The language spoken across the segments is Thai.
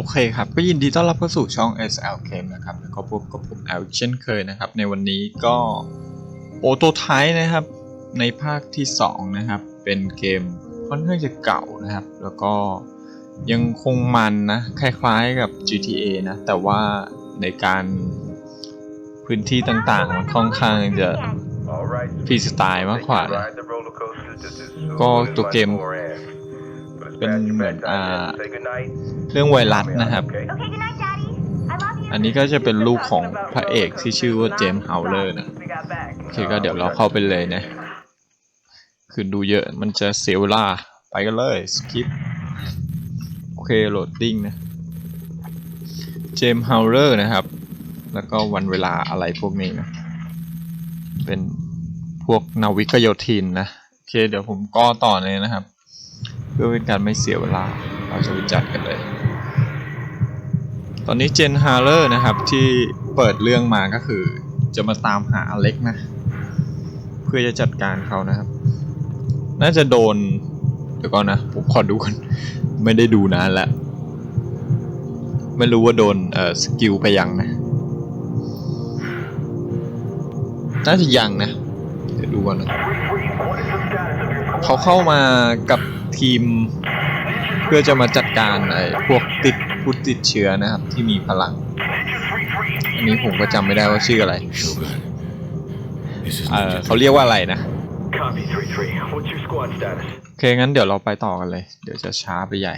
โอเคครับ ก็ยินดีต้อนรับเข้าสู่ช่อง SL Game นะครับ แล้วก็พบกับผมแอลเช่นเคยนะครับ ในวันนี้ก็โอโตไทนะครับ ในภาคที่ 2 นะครับ เป็นเกมค่อนข้างจะเก่านะครับ แล้วก็ยังคงมันนะ คล้ายๆกับ GTA นะ แต่ว่าในการพื้นที่ต่างๆมันค่อนข้างจะฟรีสไตล์มากกว่านะก็ก็ตัตัววเกเกมม เป็เป็นนเหเหมืมืออนนอ่าอ่าเรื่องไวรัสนะครับ Okay, good night, Daddy. I love you. อันนี้ก็จะเป็นลูกของพระเอกที่ชื่อว่าเจมส์เฮาเลอร์นะโอเคก็เดี๋ยวเราเข้าไปเลยนะ คือดูเยอะมันจะเสียเวลาไปกันเลยสกิปโอเคโหลดดิ้งนะเจมส์เฮาเลอร์นะครับ แล้วก็วันเวลาอะไรพวกนี้นะ เป็นพวกนาวิกโยธินนะ โอเคเดี๋ยวผมก็ต่อเลยนะครับเพื่อเป็นการไม่เสียเวลา เราจะไปจัดกันเลย ตอนนี้เจนฮาร์เลอร์นะครับที่เปิดเรื่องมาก็คือ จะมาตามหาอเล็กนะ เพื่อจะจัดการเขานะครับ น่าจะโดน เดี๋ยวก่อนนะ ผมขอดูกันไม่ได้ดูนานแล้วไม่รู้ว่าโดนเอ่อสกิลไปยังนะ น่าจะยังนะ เดี๋ยวดูก่อนนะเขาเข้ามากับ ทีม เพื่อจะมาจัดการไอ้พวกติดผู้ติดเชื้อนะครับ ที่มีพลัง อันนี้ผมก็จำไม่ได้ว่าชื่ออะไร Shogun. This is เออ Ninja เขาเรียกว่าอะไรนะ Copy 3-3. What's your squad status? โอเคงั้นเดี๋ยวเราไปต่อกันเลย เดี๋ยวจะช้าไปใหญ่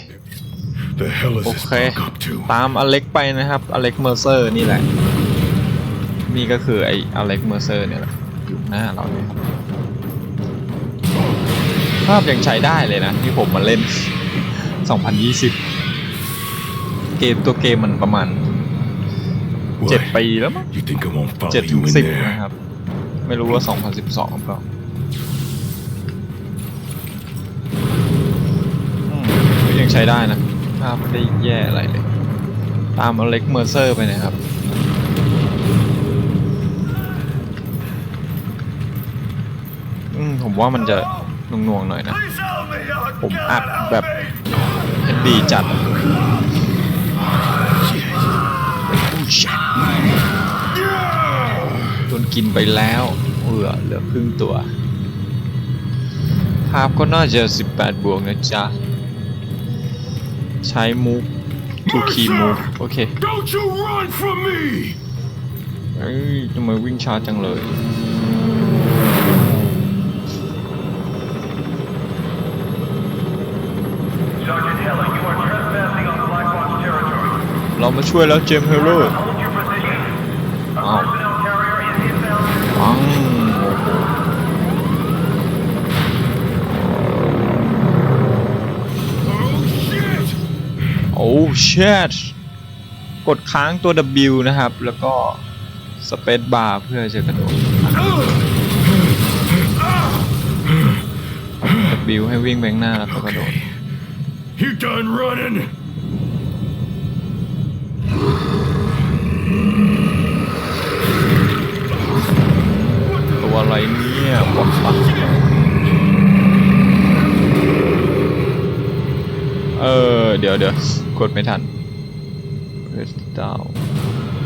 The hell is โอ this เค punk up to? ตามอเล็กไปนะครับอเล็กเมอร์เซอร์นี่แหละ นี่ก็คือไอ้อเล็กเมอร์เซอร์เนี่ยแหละอยู่หน้าเราเลยครับ ภาพยังใช้ได้เลยนะที่ผมมาเล่น 2020 เกมตัวเกมมันประมาณ What? 7ปีแล้วมั้ง You think I won't follow เจ็ดถึ you ง in สิบ there? นะครับ ไม่รู้ว่า 2012เปล่าอืมก็ยังใช้ได้นะภาพไม่ได้แย่อะไรเลย ตามอเล็กเมอร์เซอร์ไปนะครับอืมผมว่ามันจะ หน่วงๆหน่อยนะ ผมอัดแบบเห็นดีจัดอะโดนกินไปแล้วเออเหลือครึ่งตัวภาพก็น่าจะ 18 บวกนะจ๊ะ ใช้มูฟทูคีมูฟโอเค Don't you run from me! เอ้ยทำไมวิ่งช้าจังเลย เรามาช่วยแล้วเจมส์เฮลเลอร์ Hold your position. A Wow. personnel carrier is inbound. ปังโอ้เชดกดค้างตัว W นะครับ แล้วก็สเปซบาร์เพื่อจะกระโดด W ให้วิ่งแบงหน้าแล้วก็กระโดด You done running? ตัวอะไรเนี่ยป๊อปปะเออ เดี๋ยวเดี๋ยวกดไม่ทันเรสดาว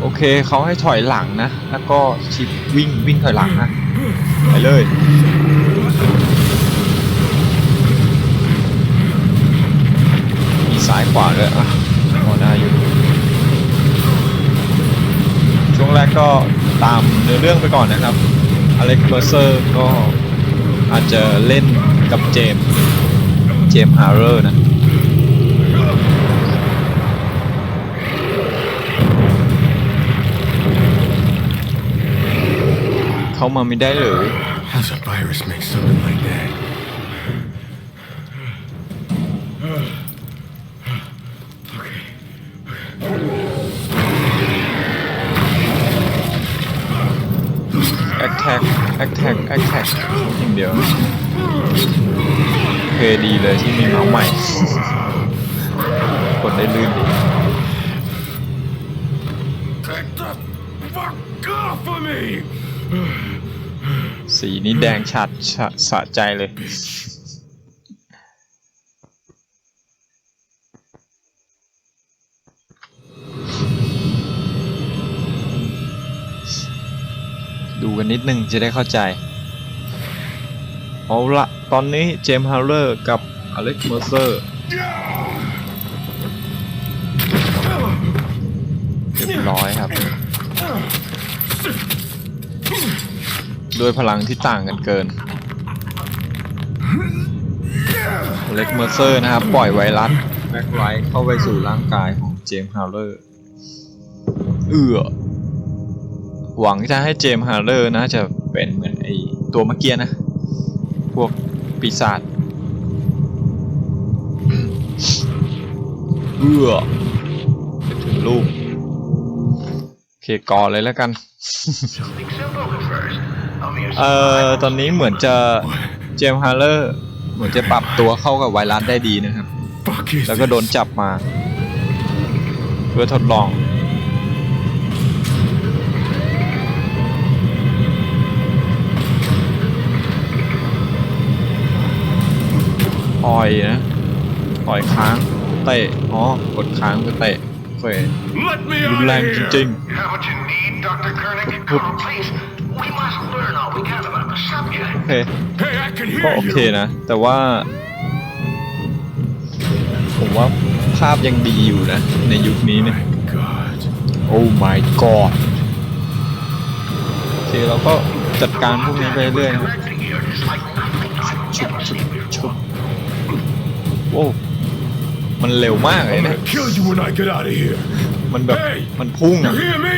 โอเคเขาให้ถอยหลังนะ แล้วก็ชิปวิ่งวิ่งถอยหลังนะ ไปเลยมีซ้ายขวาด้วยอะพอได้อยู่ ช่วงแรกก็ตามเนื้อเรื่องไปก่อนนะครับ อเล็กเบอร์เซอร์ก็อาจจะเล่นกับเจม เจมฮาร์เรอร์นะ เขามาไม่ได้เลย How's a virus make something like that? T a c k a t t a c k a t t a c k อย่างเดียวโอเคดีเลยที่มีเมาส์ใหม่กดได้ลื่นดี Get the fuck off of me! สีนี้แดงชัดชะสะใจเลยูกันนิดนึงจะได้เข้าใจ เอาละตอนนี้เจมส์ฮาวเลอร์กับอเล็กซ์เมอร์เซอร์เรียบร้อยครับ ด้วยพลังที่ต่างกันเกินอเล็กซ์เมอร์เซอร์นะครับ ปล่อยไวรัสแบ็คไลท์เข้าไปสู่ร่างกายของเจมส์ฮาวเลอร์ เอือ หวังจะให้เจมส์ฮาร์เลอร์นะจะเป็นเหมือนไอตัวเมื่อกี้นะ พวกปีศาจเอื้อไปถึงลูกโอเคก่อนเลยแล้วกัน เอ่อ ตอนนี้เหมือนจะเจมส์ฮาร์เลอร์เหมือนจะปรับตัวเข้ากับไวรัสได้ดีนะครับ แล้วก็โดนจับมา เพื่อทดลอง ปล่อยนะปล่อยค้างเตะอ๋อกดค้างเพื่อเตะเฟย Let me รุน out แรง of จ here! ริง You have what you need, Dr. Koenig? Come on, please. We must learn all we can about the ๆ subject. โอเค Hey, I can ก็ hear โอ you! เคนะ แต่ว่า ผมว่าภาพยังดีอยู่นะ ในยุคนี้เนี่ย God. โอ้ my god โอเคเราก็จัดการพวกนี้ไปเรื่อยๆนะ โอ้มันเร็วมากเลย I'm นะ gonna kill you when I get out of here! มันแบบ Hey! มันพุ่ง You อะ hear me?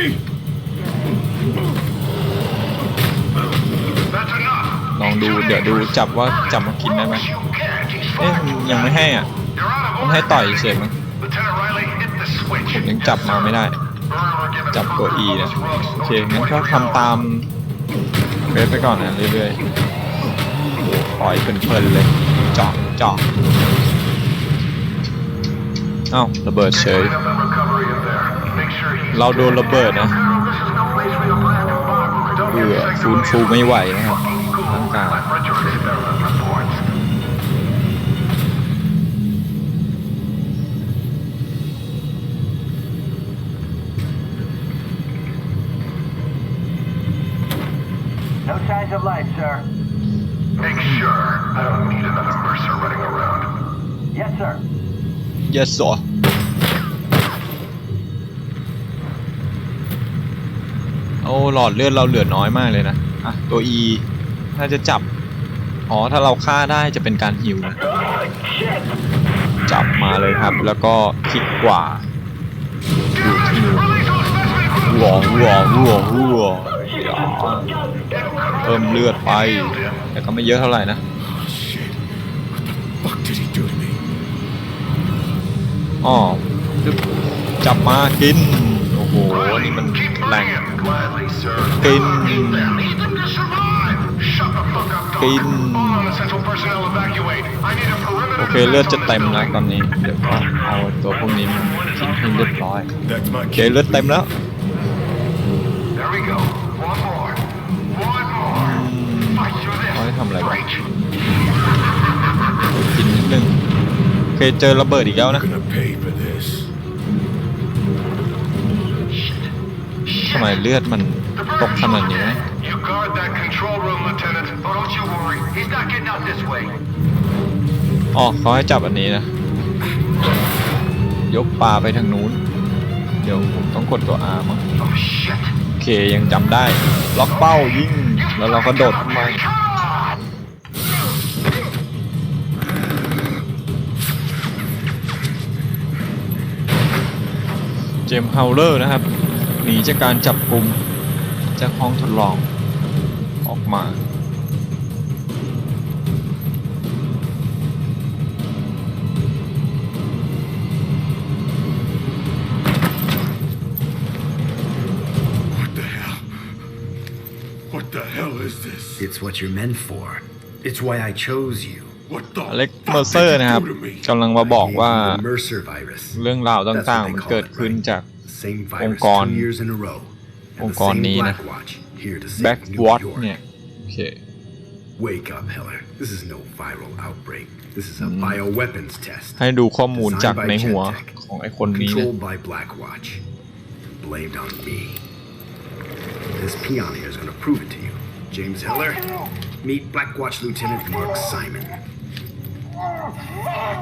That's enough. ลองดู เดี๋ยวดูจับว่าจับมากินได้ไหม You can't. He's เอ๊ะ fine. ยังไม่ให้อะ You're out of มันให้ต่อยเฉยมั้ง Lieutenant Riley, hit the switch. ผมยังจับมาไม่ได้ Remember, given จับตัว E นะโอเค งั้นก็ทำตามเวฟไปก่อนนะเรื่อยๆปล่อยเพลินๆเลยเจาะเจาะ เอ้าระเบิดเฉย Clean up and recovery in there. Make sure he's เราโดนระเบิดนะ Colonel, this is no place for your plan to bomb. Don't เพื่อ get sick ฟื้น of ฟู it. ไม่ไหวนะครับ Fucking cool. ร่างกาย I've read your experiment reports. No signs of life, sir. Make sure I don't need another Mercer running around. Yes, sir. Yes sir โอ้หลอดเลือดเราเหลือน้อยมากเลยนะ อะ ตัว E ถ้าจะจับ อ๋อ ถ้าเราฆ่าได้จะเป็นการฮิวนะ จับมาเลยครับ แล้วก็คลิกขวาดูที่ Release those specimen หัวหัวหัวหัวเพิ่มเลือดไป แต่ก็ไม่เยอะเท่าไหร่นะ อ๋อปึ๊บจับมากิน โอ้โห นี่มัน Keep แรง burning him. Gladly, sir. Kin. Need them. Need them to survive. Shut the fuck up, Doc. Kin. All non-essential personnel evacuate. I need a perimeter โอเค defense เลือดจะ on this เต็มแล้ว building. ตอนนี้ เดี๋ยวก็เอาตัวพวกนี้มาทิ้งให้เรียบร้อย That's my โอเค kid. เลือดเต็มแล้ว There we go. One more. One more. Fight through this. เอาให้ทำอะไรบ้าง Breach. กินนิดนึง โอเค เจอระเบิดอีกแล้วนะำไมเลือดมันตกขนาดนี้วะ You guard that control room, Lieutenant. Oh, don't you worry. He's not getting out this way. อ๋อเขาให้จับอันนี้นะ ยกปลาไปทางนู้น เดี๋ยวผมต้องกดตัว R มั้ง Oh, shit. โอเคยังจำได้ ล็อกเป้ายิง แล้วเราก็โดดขึ้นไป Come on! เจมส์เฮาเลอร์นะครับ หนีจากการจับกลุ่มจากห้องทดลองออกมา What the hell? What the hell is this? It's what you're meant for. It's why I chose you. What the อเล็ก fuck เมอร์เซอ did ร์ you นะครับ do to me? กำลังมาบอก I gave ว่า you the Mercer virus. เรื่องราว That's ต่าง what ๆ they มัน call เกิด it, ขึ้น right? จาก Same virus Ongkon. two years in a row. And the องค์กร same นี้นะ Blackwatch here to save New Backwatch York. เนี่ย โอเค Wake up, Heller. This is no viral outbreak. This is a bioweapons test. ให้ดูข้อมูล Designed จาก by ในหัว Gentek, ของไอ้คนนี้นะ Controlled by Blackwatch. Blamed on me. This peon here is going to prove it to you. James Heller, meet Black Watch Lieutenant Mark Simon.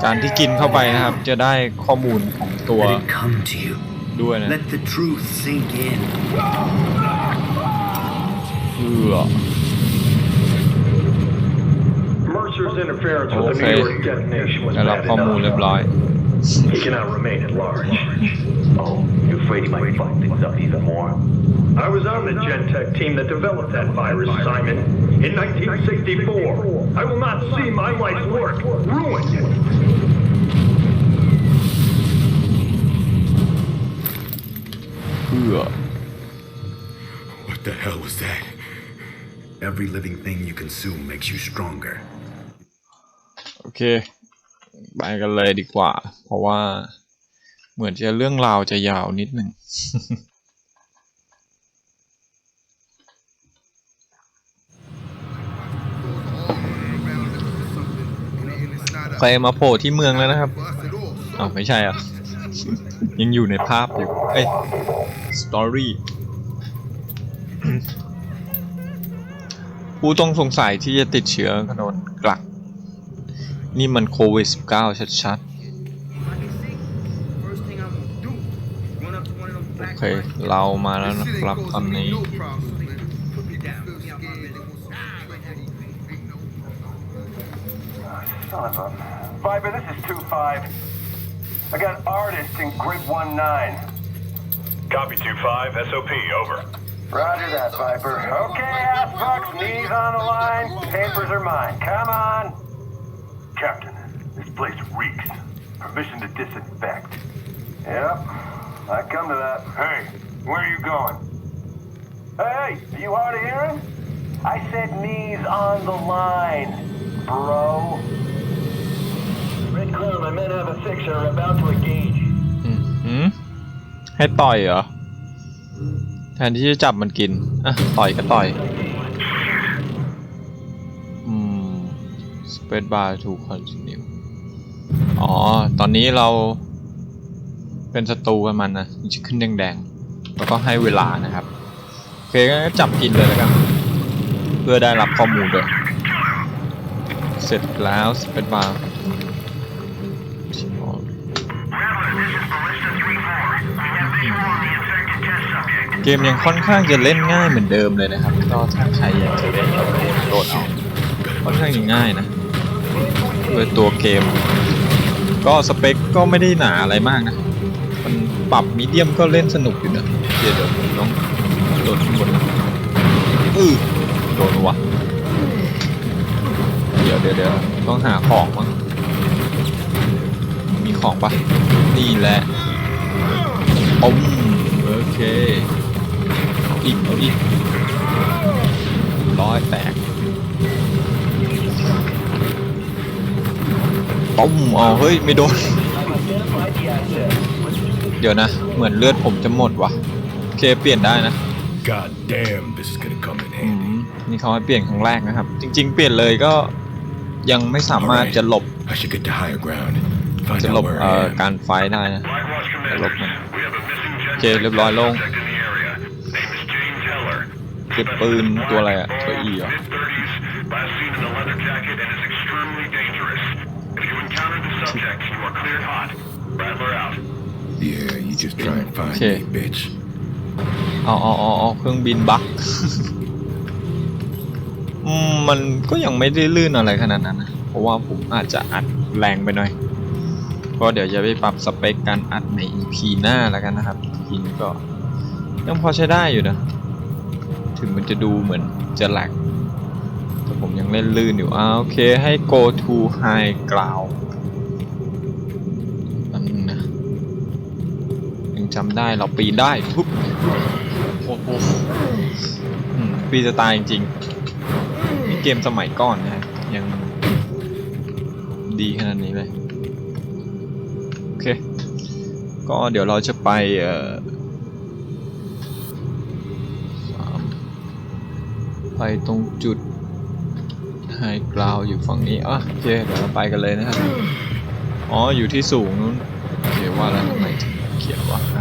การที่กินเข้าไปนะครับ จะได้ข้อมูลของตัว Let it come to you. ด้วยนะ Let the truth sink in. เพื่อ Mercer's interference with the Okay. New York detonation was ได้รับ bad ข้อมูล enough. เรียบร้อย He cannot remain at large. Oh, you afraid he might fuck things up even more? I was on the Gentech team that developed that virus, Simon, in 1964. I will not see my life's work ruined. เพื่อ What the hell was that? Every living thing you consume makes you stronger. โอเค ไปกันเลยดีกว่า เพราะว่าเหมือนจะเรื่องราวจะยาวนิดหนึ่ง ใครมาโผล่ที่เมืองแล้วนะครับ อ้าวไม่ใช่อะ ยังอยู่ในภาพอยู่ เอ้ย สตอรี่ผู้ต้องสงสัยที่จะติดเชื้อกระโดนกลัก นี่มันโควิด -19 ชัดๆ โอเค เรามาแล้วนะครับตอนนี้ Son of a... Viper, this is 2-5. I got artists in grid 1-9. Copy 2-5, SOP, over. Roger that, Viper. Okay, ass fucks, knees on the line. Papers are mine. Come on. Captain, this place reeks. Permission to disinfect. Yep, I come to that. Hey, where are you going? Hey, are you hard of hearing? I said knees on the line, bro. Red Clown, my men have a fixer about to engage. อืมหืมให้ต่อยเหรอ แทนที่จะจับมันกิน อะ ต่อยก็ต่อย อืม space bar to continue อ๋อ ตอนนี้เราเป็นศัตรูกันมันนะจะขึ้นแดงๆ แล้วก็ให้เวลานะครับ โอเคก็จับกินเลยแล้วกัน เพื่อได้รับข้อมูลด้วย เสร็จแล้ว space bar This is Ballista 3-4. We เกมยังค่อนข้างจะเล่นง่ายเหมือนเดิมเลยนะครับ ก็ถ้าใครอยากจะเล่นก็โหลดเอาค่อนข้างจะง่ายนะโดยตัวเกม ก็สเปคก็ไม่ได้หนาอะไรมากนะ มันปรับมีเดียมก็เล่นสนุกอยู่นะเดี๋ยวเดี๋ยวผมต้องโดดข้างบนอือโดนวะเดี๋ยวเดี๋ยวเดี๋ยวต้องหาของมั้งมีของปะนี่แหละ อมโอเคอีกเอาอีกร้อยแตกต้มอ๋อเฮ้ย ไม่โดน เดี๋ยวนะ เหมือนเลือดผมจะหมดว่ะ โอเค เปลี่ยนได้นะ God damn, this is gonna come in อื handy. มนี่เขาให้เปลี่ยนครั้งแรกนะครับ จริง ๆ เปลี่ยนเลยก็ยังไม่สามารถจะหลบ I should get to higher ground. Find จะหล out บ where เอ่อ I am. การไฟท์ได้นะ Blackwatch Hello, Commander. man. We have a missing jet Okay, red line long. suspect in the area. Name is James Heller. เก็บปืนตัวอะไรอะตัว E เหรอ Mid-30s, last seen in a leather jacket and is extremely dangerous. If you encounter the subject, you are cleared hot. Rattler out. Yeah, you just try and find Okay. me, bitch. เอาเอาเอาเอาเครื่องบินบักอืมมันก็ยังไม่ได้ลื่นอะไรขนาดนั้นนะ เพราะว่าผมอาจจะอัดแรงไปหน่อย ก็เดี๋ยวจะไปปรับสเปคการอัดใน EP หน้าแล้วกันนะครับ EP นี้ก็ยังพอใช้ได้อยู่นะ ถึงมันจะดูเหมือนจะแหลกแต่ผมยังเล่นลื่นอยู่อ่าโอเคให้ go to high ground อันนึงนะยังจำได้เราปีนได้ทุบโอ้โหอืมฟรีสไตล์จริงๆนี่เกมสมัยก่อนนะฮะยังดีขนาดนี้เลย โอเค ก็เดี๋ยวเราจะไปเอ่อไปตรงจุดไฮกราวอยู่ฝั่งนี้อะโอเคเดี๋ยวเราไปกันเลยนะครับอ๋ออยู่ที่สูงนู้นโอเคว่าแล้วทำไมถึงเขียนว่าไฮ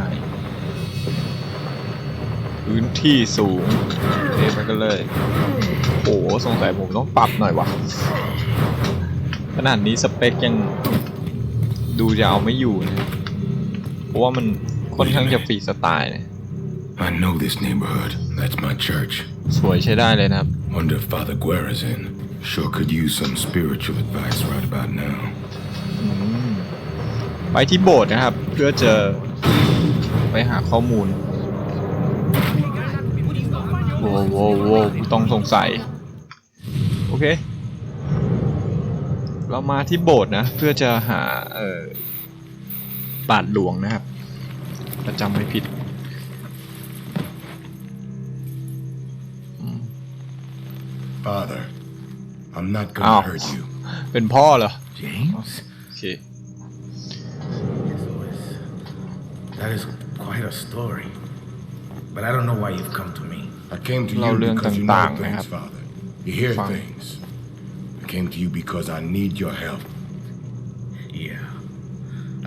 พื้นที่สูงโอเคไปกันเลยโอ้โหสงสัยผมต้องปรับหน่อยวะขนาดนี้สเปคยังดูจะเอาไม่อยู่นะ ราะว่ามันค่อนข้างจะฟรีสไตล์นะ I know this neighborhood. That's my church. สวยใช้ได้เลยนะครับ Wonder if Father Guerra's in. Sure could use some spiritual advice right about now. ไปที่โบสถ์นะครับ เพื่อจะไปหาข้อมูลโว้วโว้วโว้วต้องสงสัย โอเค เรามาที่โบสถ์นะ เพื่อจะหาเอ่อ บาทหลวงนะครับถ้าจำไม่ผิด Father, I'm not Ow. gonna hurt you. เป็นพ่อเหรอ James? โอเค That is quite a story. But I don't know why you've come to me. I came to เล่า you เรื่อง because you ต่าง know ๆนะครับ things, Father. You hear Fine. things. I came to you because I need your help. Yeah.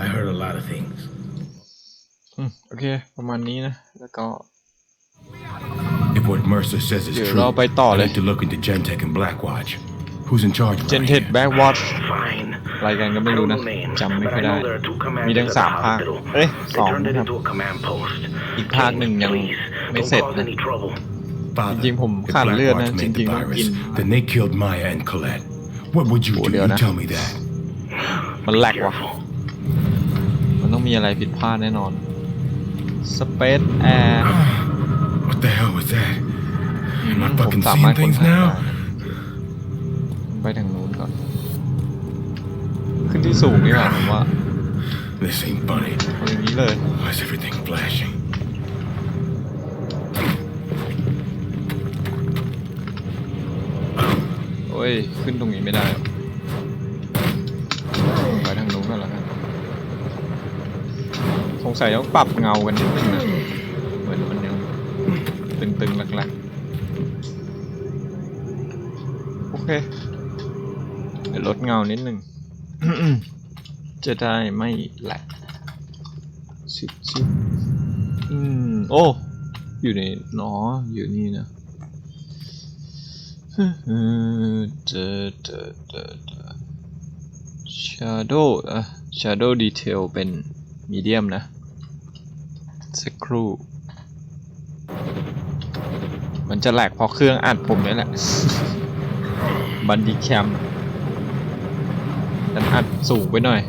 I heard a lot of things. อืมโอเค ประมาณนี้นะ แล้วก็ If what Mercer says is Yeah, true, เราไปต่อ I เลย need to look into Gentech and Blackwatch. Who's in charge? เจน around เท็ด here? แบ็กวอช Fine. รายการก็ไม่รู้นะ I don't know names, จำไม่ but ค่อย I ได้ know there are two มี commanders ทั้ง at สาม the ภาค hospital. เอ้ย They สอง turned นะ it ครับ into a command post. อีกภาคหนึ่ง James, ยัง please, ไม่ don't เสร็จ cause นะ any trouble. Father, จริงๆผม if ขาดเลือดนะ Blackwatch จ made ริ the งๆต้อง virus, กิน then they killed Maya and Colette. What would you Oh, do? yeah, You nah. tell me that. มันแหลกว่ะ Careful. มันต้องมีอะไรผิดพลาดแน่นอน Space Air What the hell was that? Am I ผม fucking สามารถ seeing ค้น things หาได้ now? ไปทางนู้นก่อน ขึ้นที่สูงดีกว่าผมว่า This ain't funny. เอาอย่างนี้เลย Why is everything flashing? โอ้ย ขึ้นตรงนี้ไม่ได้ งสัยต้องปรับเงากันนิดนึงนะเหมือนมันยังตึงๆหลักๆ โอเค เดี๋ยวลดเงานิดนึง จะได้ไม่แหลกชิบชิบอืม โอ้ อยู่ในหนออยู่นี่นะเจอเจอเจอเจอ shadow อะ shadow detail เป็น medium นะ สักครู่ มันจะแหลกเพราะเครื่องอัดผมนี่แหละ บันดีแคมดันอัดสูงไปหน่อย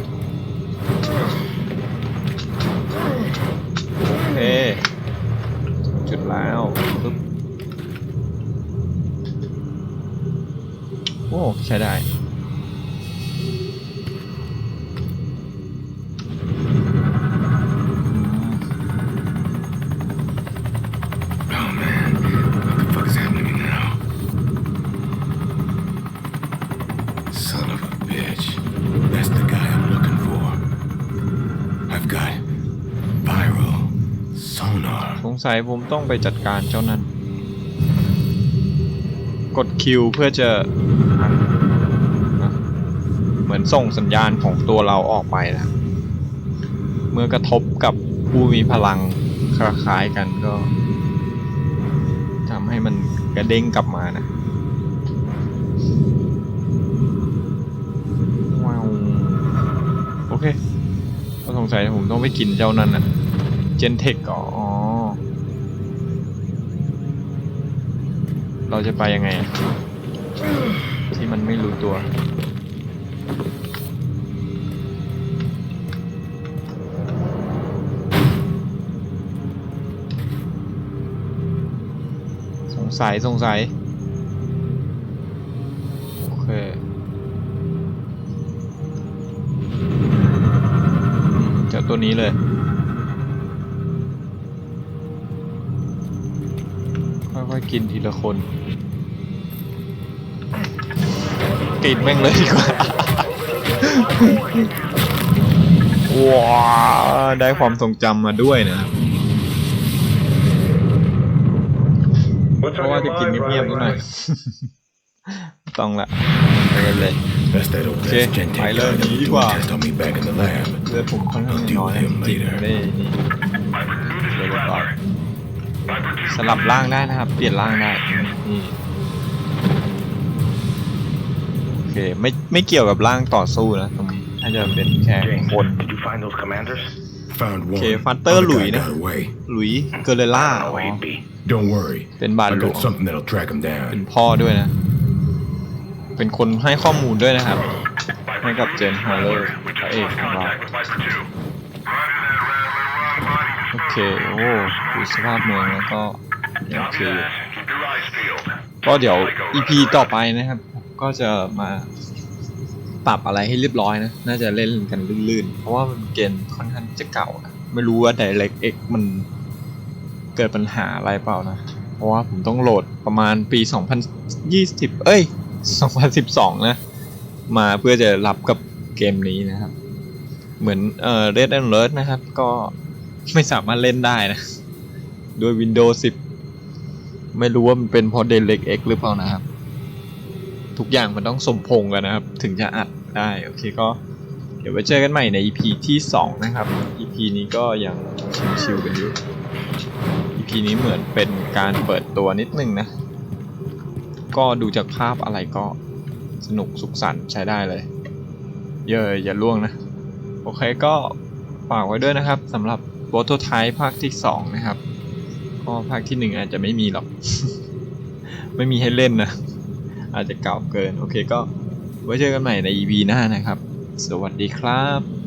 โอเคจุดแล้วปึ๊บโอ้ ใช้ได้ สงสัยผมต้องไปจัดการเจ้านั้นกดคิวเพื่อจะ เหมือนส่งสัญญาณของตัวเราออกไปนะเมื่อกระทบกับผู้มีพลังคล้ายกันก็ทำให้มันกระเด้งกลับมานะว้าวโอเคก็สงสัยผมต้องไปกินเจ้านั้นนะเจนเทคอ๋อ เราจะไปยังไงอะที่มันไม่รู้ตัว สงสัย สงสัย โอเคเจ้าตัวนี้เลย กินทีละคนกินแม่งเลยดีกว่าว้าวได้ความทรงจำมาด้วยนะครับ What's เพ on ราะว่า your จะกิน mind, เงียบๆ Riley? นิดหน่อยต้องละไปกันเลย That's that old Okay, ass Gentech I guy learned that was you doing are. test on me back in the lab. เลือดผมค่อนข้างน้อยนะจริงๆไม่ได้นี่ Who this เดี๋ยว is จ สลับร่างได้นะครับ เปลี่ยนร่างได้นี่โอเคไม่ไม่เกี่ยวกับร่างต่อสู้นะตรงนี้ถ้าจะเป็นแค่คน did you find those commanders? Found one. Okay, Father Other Louis guy นะ got away. หลุยเกอเรล่า I อ๋ don't อ know where he'd be. Don't worry. เป็นบาท I หลวง got something that'll track him เป็น down. พ่อด้วยนะ เป็นคนให้ข้อมูลด้วยนะครับ ให้กับเจมส์ฮาร์เลอร์ We พระ just เอก lost ของเรา contact with Viper 2. โอเค โอ้ดูสภาพเมืองแล้วก็ยังโอเคอก็เดี๋ยว EP ต่อไปนะครับ ก็จะมาปรับอะไรให้เรียบร้อยนะ น่าจะเล่นกันลื่นๆ เพราะว่ามันเกมค่อนข้างจะเก่านะไม่รู้ว่า DirectX มันเกิดปัญหาอะไรเปล่านะ เพราะว่าผมต้องโหลดประมาณปี 2020 เอ้ย 2012 นะ มาเพื่อจะรับกับเกมนี้นะครับ เหมือนเอ่อ Red Alert นะครับ ก็ ไม่สามารถเล่นได้นะ ด้วย Windows 10 ไม่รู้ว่ามันเป็นเพราะ DirectX หรือเปล่านะครับ ทุกอย่างมันต้องสมพงกันนะครับ ถึงจะอัดได้ โอเคก็เดี๋ยวไว้เจอกันใหม่ใน EP ที่ 2 นะครับ EP นี้ก็ยังชิวๆกันอยู่ EP นี้เหมือนเป็นการเปิดตัวนิดนึงนะ ก็ดูจากภาพอะไรก็สนุกสุขสันต์ใช้ได้เลย เยอะอย่าล่วงนะ โอเคก็ฝากไว้ด้วยนะครับสำหรับ โปรโตไทป์ภาคที่2นะครับก็ภาคที่1อาจจะไม่มีหรอก ไม่มีให้เล่นนะ อาจจะเก่าเกิน โอเคก็ไว้เจอกันใหม่ใน EP หน้านะครับ สวัสดีครับ